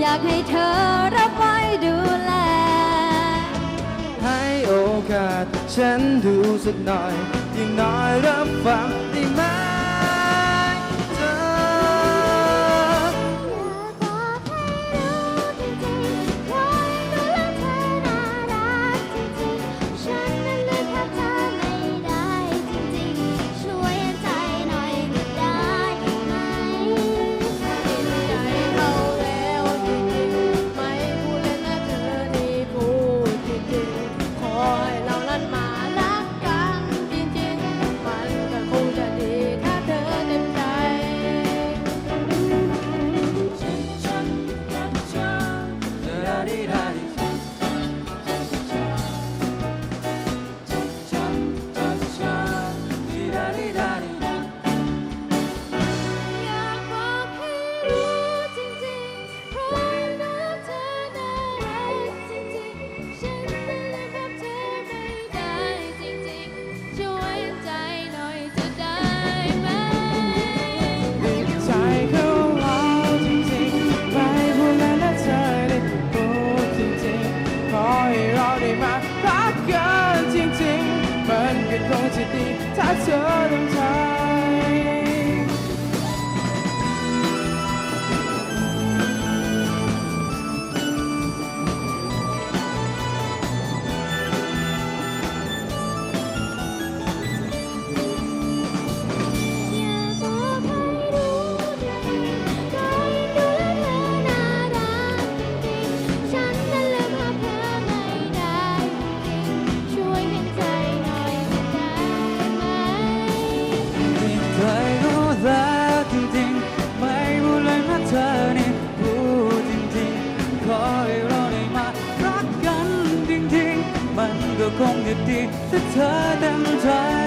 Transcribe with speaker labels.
Speaker 1: อยากให้เธอรับไว้ดูแล
Speaker 2: ให้โอกาสฉันดูสักหน่อยอย่างน้อยรับฟังได้ไหม I turn
Speaker 1: and turn. ก็
Speaker 3: คงจะดีถ้าเธอเต็มใจ